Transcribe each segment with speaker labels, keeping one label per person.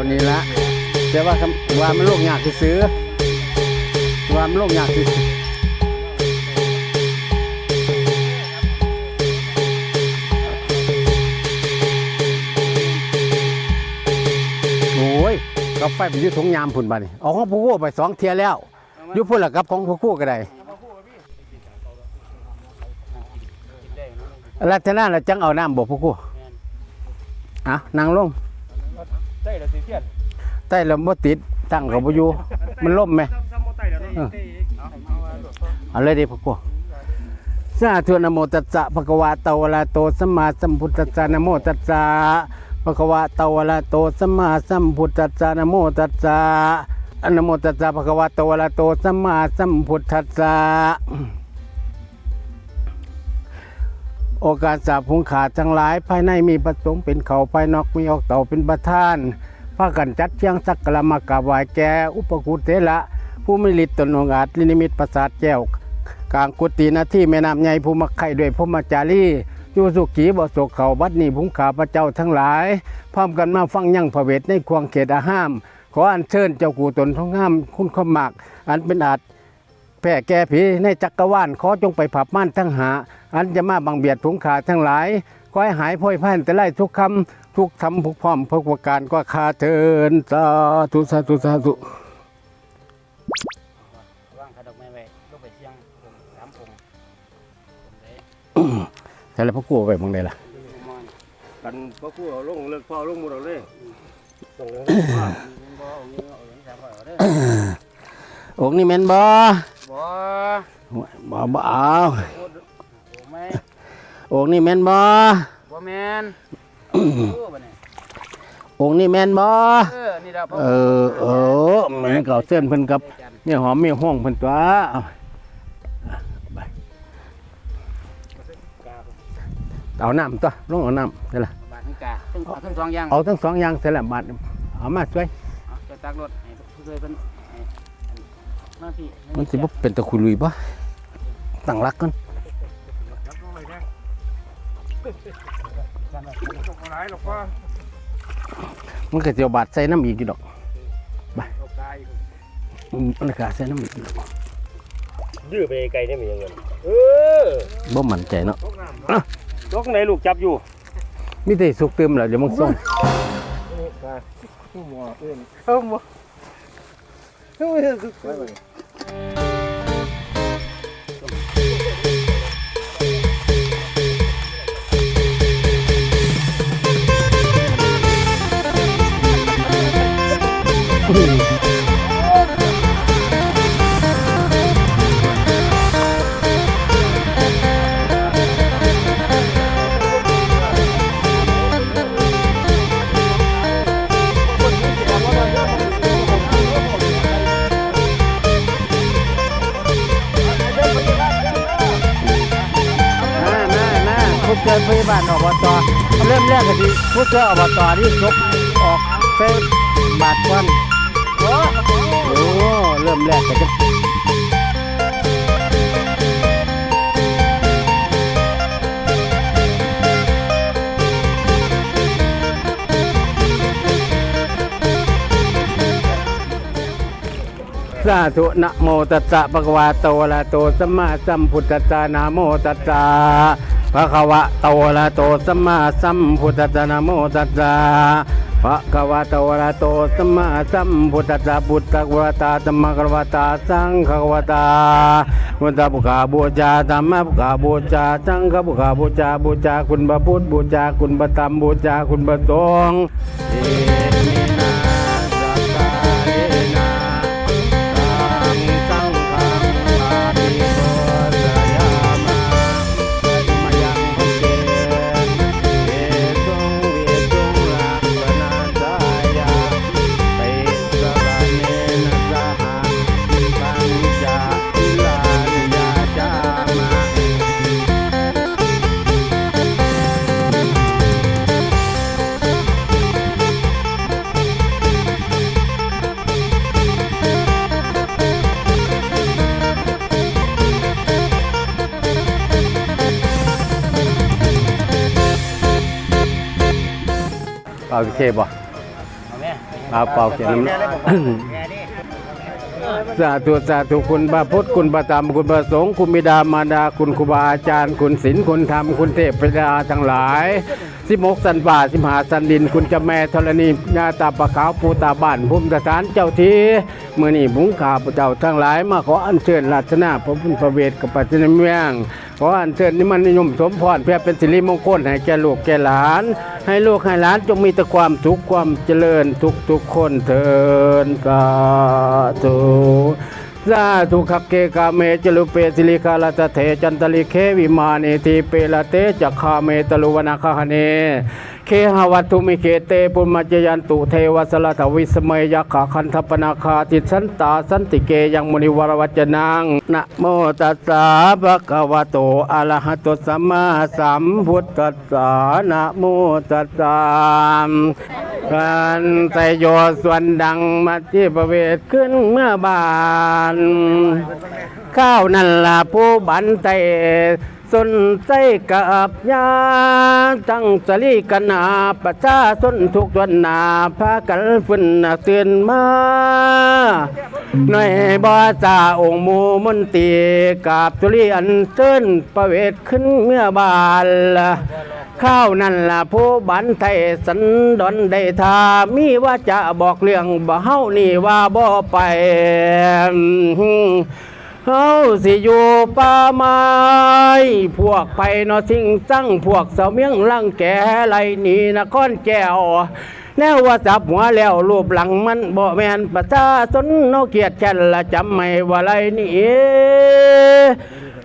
Speaker 1: านี่ละแต่ว่าคำว่ามันโลกยากที่ซื้อว่ามันโลกยากที่ซื้อโอ้ยกาไฟไปอยุทงยามพุ่นบานี่เอาของผู้กู้ไปสองเทียแล้วยุพุ่นละกับของผู้กู้ก็ได้ลักษณะเราจังเอาน้ำบอกผู้กู้อะนั่งลง
Speaker 2: ใช่ละสิเทียน
Speaker 1: ใต้ลมบ่ติดตั้งกับบ่อยู่มันล่มไหม
Speaker 2: ซ้ำซ้ำบ่ใต้แล้วเนาะ
Speaker 1: เอาเลยดิพ่อพ่อสาธุนะโมตัสสะภะคะวะโตอะระหะโตสัมมาสัมพุทธัสสะนะโมตัสสะภะคะวะโตอะระหะโตสัมมาสัมพุทธัสสะนะโมตัสสะอะนะโมตัสสะภะคะวะโตอะระหะโตสัมมาสัมพุทธัสสะ โอกาสสาบพุงขาดทั้งหลาย ภายในมีประสงค์เป็นเขาภายนอกมีออกเต่าเป็นประธานพากันจัดเชียงสักกละมากราบไหว้แก่อุปกุเทระผู้มีฤทธิ์ตนองอาจลินิมิตประสาทแก้วกลางกุฏิหนาที่แม่น้ำใหญ่ภูมิไข่ด้วยพมจารีอยู่สุขีบ่โศกเขาบัดนี้ผุงขาพระเจ้าทั้งหลาย พร้อมกันมาฟังยั่งพระเวทในควงเขตอาห้าม ขออัญเชิญเจ้ากูตนท้องห้ามคุณขมากอันเป็นอาจ แผ่แก่ผีในจักรวาลขอจงไปผับม่านทั้งหา อันจะมาบังเบียดผงขาทั้งหลายขอให้หายพ้อยพันแต่ไล่ทุกคำทุกทำทุกพร้อมพกประการก็คาเทินสาธุสาธุสาธุ
Speaker 3: ว่างขาดอกไม้ไว้ลูกไปเชียงผมสามองค์ผมเลย
Speaker 1: ใช่แล้วพ่อกูเอาไปมองได้ล่ะ
Speaker 3: มอน
Speaker 2: กันบ่คู่เอาลงเลิกพ่อลงหมดเอาเลยส่งเลย
Speaker 3: มีบ่เอาเงี้ยเอาอย่างนี้สามเอาเด้อ
Speaker 1: อกนี่แม่นบ่
Speaker 3: บ่
Speaker 1: บ่บ่เอา
Speaker 3: พูดถูกไหม
Speaker 1: อกนี่แม่นบ่
Speaker 3: บ่แม่นโอ้บ่เนี่ย
Speaker 1: อกนี่แม่นบ่
Speaker 3: เออนี่ดาวพ่อ
Speaker 1: เออเออแม่นเก่าเส้นเพิ่นกับเนี่ยหอมมีห้องเพิ่นตัวเอาไปเอาน้ำตัวลงเอาน้ำใช่ละ
Speaker 3: บาททั้งกาทั้งเอาทั้งสองอย่าง
Speaker 1: เอาทั้งสองอย่างใช่ละบาทเอามาช่วย
Speaker 3: เอาจะตักรถให้ผู้เคยเพิ่นให้ มาพี่
Speaker 1: มันสิบ่เป็นตะคุยลุยบ่ตั้งรักกัน
Speaker 2: รับลงเลยแน่ส่งเอาหลายหรอกพ่อ
Speaker 1: มันก็สิเอาบาทใส่น้ำอีกอยู่ดอก
Speaker 2: เอากาย
Speaker 1: อืมมันก็ใส่น้ำอีกอยู่ดอก
Speaker 2: ยื้อไปไกลได้มีเงินเออ
Speaker 1: บ่มั่นใจเนาะ
Speaker 2: ตกน้ำเนาะตกไหนลูกจับอยู่
Speaker 1: มีแต่สุกเติมแล้วเดี๋ยวมึงส่ง
Speaker 2: นี่ค่ะผู้หมอเอื้อนเข้าหมอเข้าไปสุ Música
Speaker 1: มแรกก็ดีผู้เจออบตที่ยกออกเฟซบาทก่อนโอ้เริ่มแรกก็จะสาธุนะโมตัสสะภะคะวะโตอะระโตสัมมาสัมพุทธัสสะนะโมตัสสะ ภะคะวะโตระโตสัมมาสัมพุทธัสสะนะโมตัสสะภะคะวะโตระโตสัมมาสัมพุทธัสสะพุทธวตาธัมมกวตาสังฆวตาพุทธบุคาบูชาธรรมบุคาบูชาสังฆบุคาบูชาบูชาคุณพระพุทธบูชาคุณพระธรรมบูชาคุณพระสงฆ์ โอเคบ่
Speaker 3: เอา
Speaker 1: เป่าเขียนน้ำสาธุสาธุคุณพระพุทธคุณพระธรรมคุณพระสงฆ์คุณบิดามารดาคุณครูบาอาจารย์ คุณศีลคุณธรรมคุณเทพประดาทั้งหลาย สิมกสันป่าสิมหาสันดิน คุณจ้าแม่ธรณีญาตาปะขาวปูตาบ้านภูมิสถานเจ้าทีเมื่อนี้บุงขาพระเจ้าทั้งหลาย มาขออัญเชิญราชนาพระพุทธพระเวทกับปัจจินเมืองขออัญเชิญนิมันนิยมสมพรเพื่อเป็นสิริมงคลให้แก่ลูกแก่หลาน ให้ลูกให้หลานจงมีแต่ความสุขความเจริญทุกทุกๆคนเถินสาธุ สาธุขเกกาเมจลุเปสิลิกาลตเถจันตลิเควิมาเนทีเปลเตจักขาเมตลุวนาคหเนเคหวัตุมิเคเตปุมจจยันตุเทวสลทวิสมัยยักขาคันธปนาคาติสันตาสันติเกยังมุนิวรวัจนังนะโมตัสสะภะคะวะโตอะระหะโตสัมมาสัมพุทธัสสะนะโมตัสสะ กันไตโยส่วนดังมาที่ประเวทขึ้นเมื่อบาน ข้าวนั่นล่ะผู้บันไต สนใจกับยาตั้งสลีกันนาประชาชนทุกตวนนาพากันฟื้นเตือนมาหน่อยบ่จาองค์มูมนตีกับตุลีอันเชิญประเวทขึ้นเมื่อบานลข้าวนั่นล่ะผู้บันไทยสันดอนได้ทามีว่าจะบอกเรื่องบ่เฮานี่ว่าบ่ไป เฮาสิอยู่ป่าไม้พวกไปนอสิงสั่งพวกเสาเมียงลังแกไรนี่นครแก้วแนวว่าจับหัวแล้วรูปหลังมันบ่แมนประชาชนนกเกียดแค่นละจำไม่ว่าไรนี่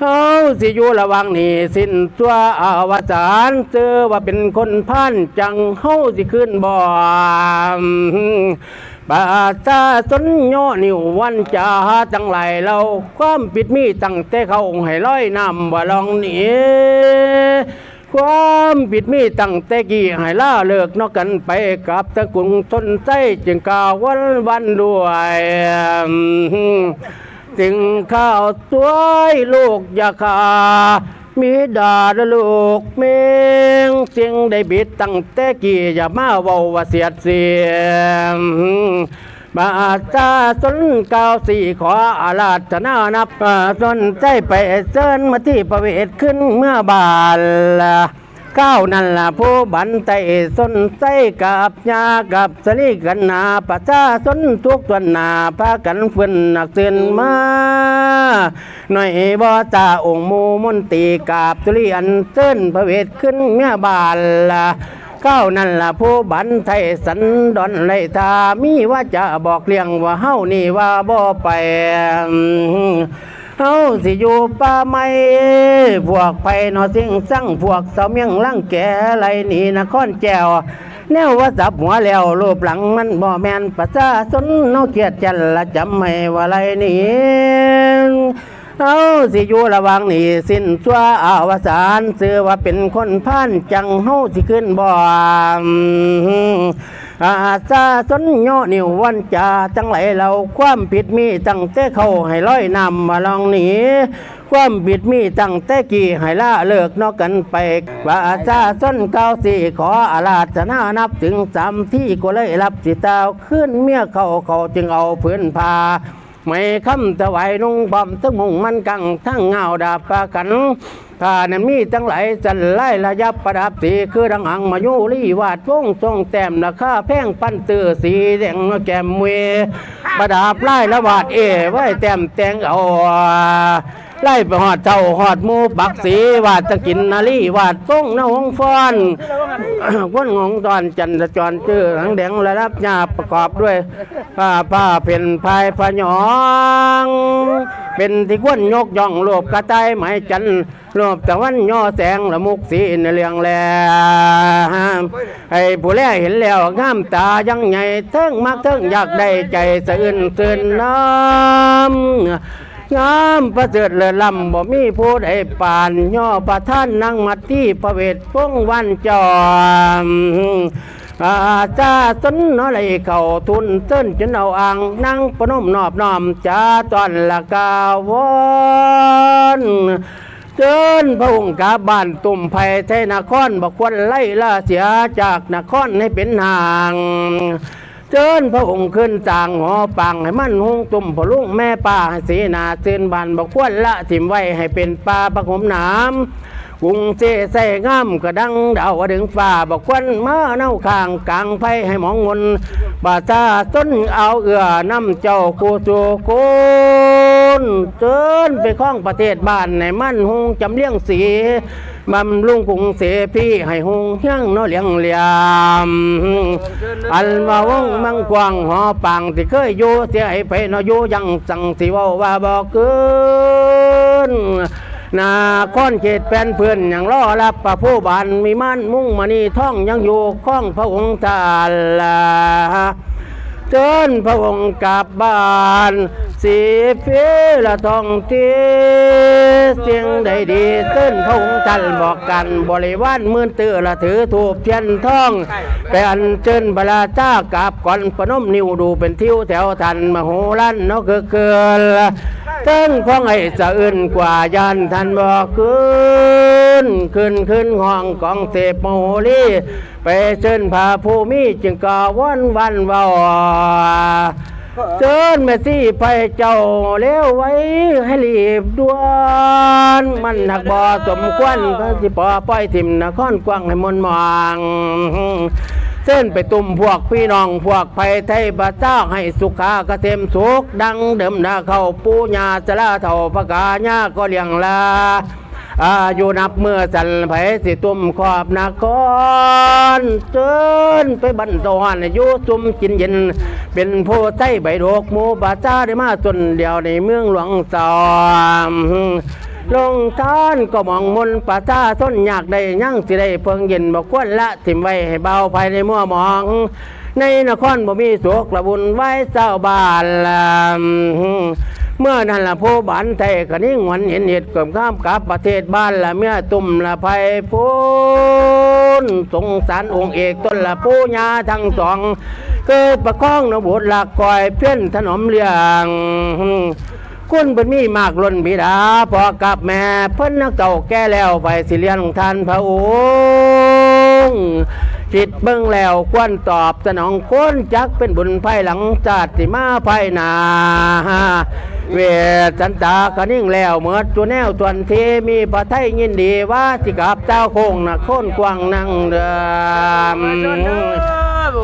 Speaker 1: เฮาสิอยู่ระวังนี่สิ้นตัวอาวสานเจอว่าเป็นคนพันจังเฮาสิขึ้นบ่ปาชาชนโยนิววันจาจังไหลเราความปิดมีตั้งแต่เขาให้ร้อยนำว่าลองหนีความปิดมีตั้งแต่กี่ให้ล่าเลิกนอกกันไปกับตะกุงทนใจจึงกาววันวันด้วย จึงข้าวสวยลูกอยาคามีดาละลูกเมงเสียงได้บิดตั้งแต่กี่อย่ามาเว้าว่าเสียดเสียงบาจาสนเก้าวสี่ขออาราธนานับสนใจไปเชิญมาที่ประเวทขึ้นเมื่อบาละ ก้าวนั่นล่ะผู้บันไตสนใจกับยากับสลีกันนาประชาสนทุกตัวหนาพากันฟื้นหนักเตือนมาหน่อยบ่ตาองค์มูมนตีกาบตุลีอันเติ้นพระเวทขึ้นเมียบานละก้าวนั่นล่ะผู้บันไทยสันดอนไลทามีว่าจะบอกเลี้ยงว่าเฮานี่ว่าบ่ไป เฮาสิอยู่ป่าไม้พวกไปนอสิ่งสั่งพวกเสาเมียงลังแก่ไรนี่นครแก้วแนวว่าสับหัวแล้วรูปหลังมันบ่แมนประชาชนเนาเกียดจันละจำไม่ว่าไรนี่ เอาสิอยู่ระวังนี่สิ้นชั่วอาวสานซื้อว่าเป็นคนพันจังเฮาสิขึ้นบ่อาซาสนโยนิววันจาจังไหลเราความผิดมีตั้งแต่เขาให้ร้อยนำมาลองหนีความบิดมีตั้งแต่กี่ให้ล่าเลิกนอกกันไปว่าอาชาส้นเก้าสี่ขออาราธนานับถึงสามที่ก็เลยรับสิตาวขึ้นเมียเขาเขาจึงเอาพื้นพา ไม่คำถวายนุ่งบอมทั้งมุงมันกังทั้งเงาดาบกากันถ้านั้นมีทั้งหลายจันไล่ระยับประดับสีคือดังหังมายุรีวาดวงทรงแต้มราคาแพงปั้นตือสีแดงแก้มเวประดับไล่ละวาดเอไว้แต้มแตงเอา ไล่ไปหอดเจ้าหอดหมูปักสีวาดตะกินนาลีวาดต้งนหงฟอนว้นงงตอนจันทจรชื่อหางแดงระดับหยาประกอบด้วยผ้าผ้าเป็นพายพยอง เป็นที่ควรยกย่องรวบกระต่ายไหมจันทร์รวบตะวันย่อแสงละมุกสีในเรียงแลไอ้ผู้แลเห็นแล้วงามตายังใหญ่เทิงมักเทิงอยากได้ใจสะอื่นตื่นน้ำ งามประเสริฐเลิศล้ำบ่มีผู้ใดป่านย่อประท่านนั่งมัดที่ประเวทพงวันจอมอาจาสนนอไหลเข่าทุนเส้นจนเอาอ่างนั่งปนมนอบน้อมจ้าตอนละกาวอนเจิญพระองค์กาบ้านตุ่มไผ่ไทยนครบอกควรไล่ล่าเสียจากนครให้เป็นห่าง เจิญพระองค์ขึ้นจางหอปังให้มันหงตุ่มพลุงแม่ป่าให้สีนาเตือนบันบอกควรละถิ่มไว้ให้เป็นป่าประหมน้ำกุงเจใส่งามกระดังดาวดึงฟ้าบอกควรมาเน่าข้างกลางไฟให้หมองงนบาตาต้นเอาเอือน้ำเจ้ากูจูกุนเจิญไปข้องประเทศบ้านในมั่นหงจำเลี้ยงสี บำรุงกรุงเสพี่ให้หงเฮียงเนอเหลียงเหลี่ยมอันมาวงมังกวางหอปังที่เคยอยู่เสียให้ไปเนออยู่ยังสังสิเว่าว่าบอกเกินนาค้อนเขตแปนเพื่อนอย่างรอรับประผู้บานมีมันมุ่งมณีท่องยังอยู่ข้องพระองค์ตาลาเชิญพระองค์กลับบ้าน สีฟีละทองทีเสียงใดดีเส้นพระองค์ท่านบอกกันบริวารมื่นตื้อละถือถูกเทียนทองไปอันเชิญพระราชากราบก่อนปนมนิ้วดูเป็นทิวแถวทันมโหรันเนาะคือเกินเติ้งของไอ้สะอื่นกว่ายันทันบอกขึ้นขึ้นขึ้นห้องกองเสพโมโหลีไปเชิญพาภูมิจึงก่อวันวันเว่า เจิญแม่ซี่ไปเจ้าเลี้ยวไว้ให้รีบด่วน มันหักบ่สมควรพระสิปอปล่อยทิมนครกว้างให้มนต์มองเส้นไปตุ่มพวกพี่น้องพวกไผไทยบาเจ้าให้สุขาเกษมสุขดังเดิมนาเข้าปูญาสลาเท่าพระกาญาก็เลี้ยงลา อายุนับเมื่อสันไผสิตุ่มขอบนครเจิญไปบรรทอนอายุซุ่มกินเย็น เป็นผู้ใต้ใบโดกหมูบาจ้าได้มาจนเดียวในเมืองหลวงสามลงทานก็มองมนป่าจ้าต้นอยากได้ยั่งสิได้เพิงเย็นบอกควรละทิมไว้ให้เบาภายในมั่วมอง ในนครบ่มีสุขละบุญไว้เจ้าบ้านละ เมื่อนั้นละผู้บ้านไทยกนิ่งหวันเห็นเหตุเกิดข้ามกับประเทศบ้านละเมียตุ่มละภัยพูนสงสารองค์เอกต้นละผู้ญาทั้งสองเกิดประคองนบุตรละก่อยเพี้ยนถนมเลียงคุณเป็นมีมากล้นบิดาพอกับแม่เพิ่นนักเก่าแก่แล้วไปสิเลียนท่านพระองค์จิตเบิ่งแล้วควรตอบสนองคนจักเป็นบุญภายหลังจาติมาภายนา เวสันตากนิ่งแล้วเหมือตัวแนวตวนเทมีพระไทยยินดีว่าสิกับเจ้าโคงนะโคนกวางนั่งเดิม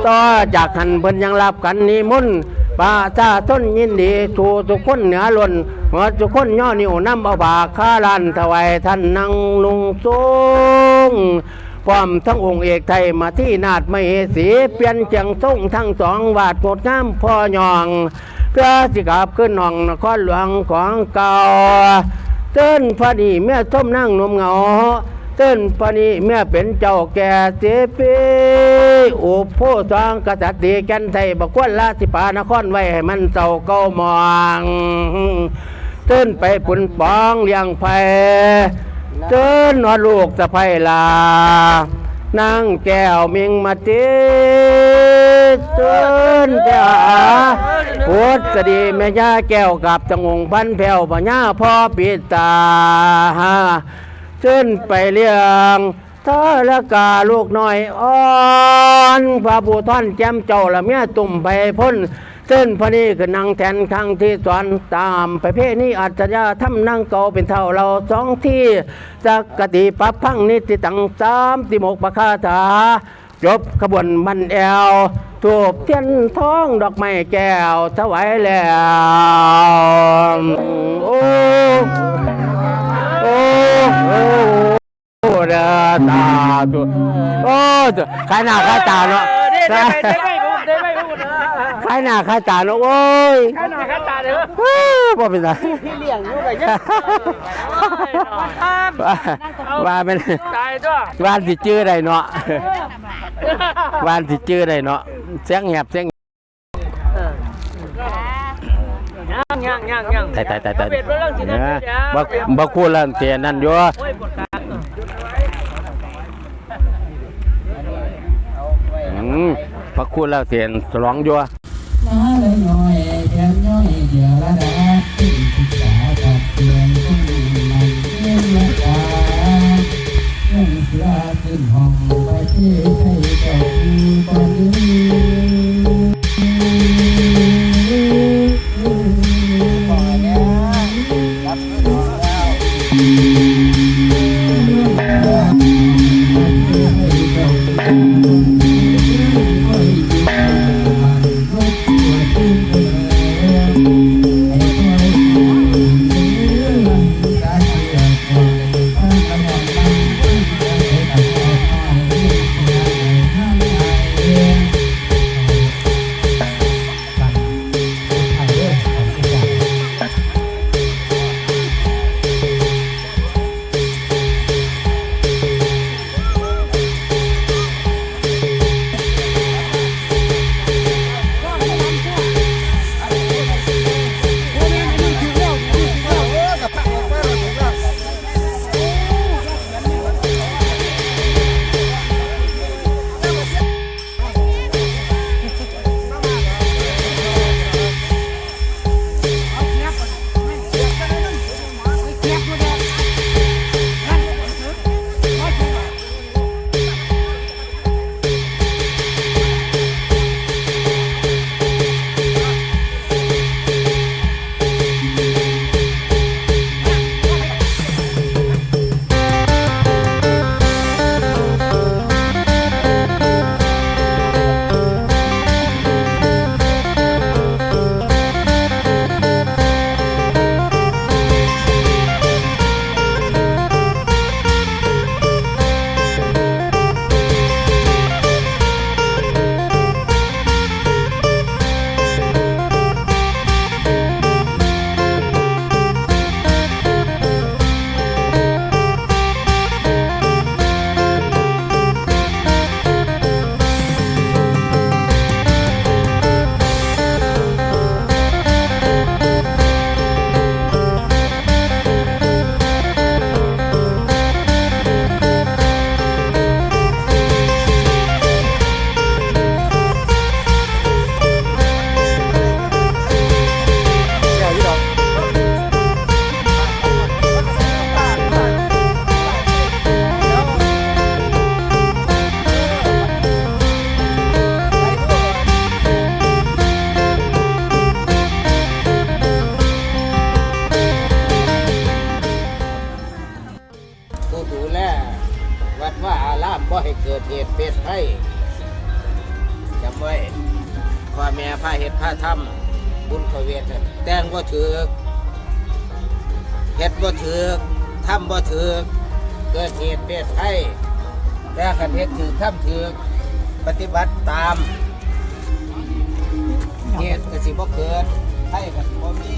Speaker 1: ต่อจากหันเพิ่นยังรับกันนิมนต์ป่าชาต้นยินดีทูทุกคนเหนือล้นเมื่อทุกคนย่อนิ้วนำเอาบาข้าลานถวายท่านนั่งนุงทรงพร้อมทั้งองค์เอกไทยมาที่นาดไม่สีเปลี่ยนเจียงทรงทั้งสองวาดโดน้ำพ่อยอง เพื่อสิกลับขึ้นห้องนครหลวงของเก่าเต้นพอดีเมื่อส้มนั่งนมเหงาเต้นพอดีเมื่อเป็นเจ้าแก่เจปีอุปโภสองกษัตริย์ดีกันไทยบอกว่าราสิปานครไว้ให้มันเจ้าเก้ามองเต้นไปปุ่นปองเลี้ยงไผ่เต้นนอนลูกสะไพลา นางแก้วมิงมาเต้เต้นไปหาพุทธดีแม่ย่าแก้วกับจงงพันแผ่วปัญญาพ่อปิตาขึ้นไปเลี้ยงท้าละกาลูกน้อยอ่อนพระผู้ท่อนแจมเจ้าละเมียตุ่มไปพ้น เส้นพระนี้คือนางแทนครั้งที่สอนตามไปเพศนี้อัจฉริยะทำนางเก่าเป็นเท่าเราสองที่จักกติปับพังนิติตังสามติมกปะคาถาจบขบวนมันแอวถูกเทียนทองดอกไม้แก้วถวายแล้วโอ้โอ้โอ้โอ้เดาตาตุโอ้ขายหน้าขายตาเนาะายหน้าขายตาเนาะโอ้ย
Speaker 3: ข้าหน้าข้าตาเด้อ
Speaker 1: บ่เป็นไร
Speaker 3: พี่เลี้ยงอยู่ไงเนี่ยครับ
Speaker 1: ว่าว่าเป็น
Speaker 3: ตายตัว
Speaker 1: ว่านสิจื้อได้เนาะว่านสิจื้อได้เนาะเสียงแหบเสียง
Speaker 3: ย่างย่างย่างย่าง
Speaker 1: ตายตายตายตาย
Speaker 3: เป็นเรื่องสินะ
Speaker 1: เนี่ย
Speaker 3: เดี๋ยว
Speaker 1: บักบักคูเรื่องเสียนั่นอยู่
Speaker 3: โอ้ยปวดขา
Speaker 1: อืมบักคูเรื่องเสียฉลองอยู่
Speaker 4: น้าเลยน้อยเดืน้อยเดียวละดติดศึากับเดือนคนอื่นมันเรื่องละดา
Speaker 5: เรื่งเสือขึ้นห้องไปที่ใครจะดูก่อนยืน แม่พาเห็ดพาทำบุญขเวทน่ะแต่งบ่ถือกเห็ดบ่ถือกทำบ่ถือกเกิดเหตุเปรตให้แต่ขันเห็ดถือถ้ำถือกปฏิบัติตามเหตุก็สิบ่เกิดภัยก็สิบ่มี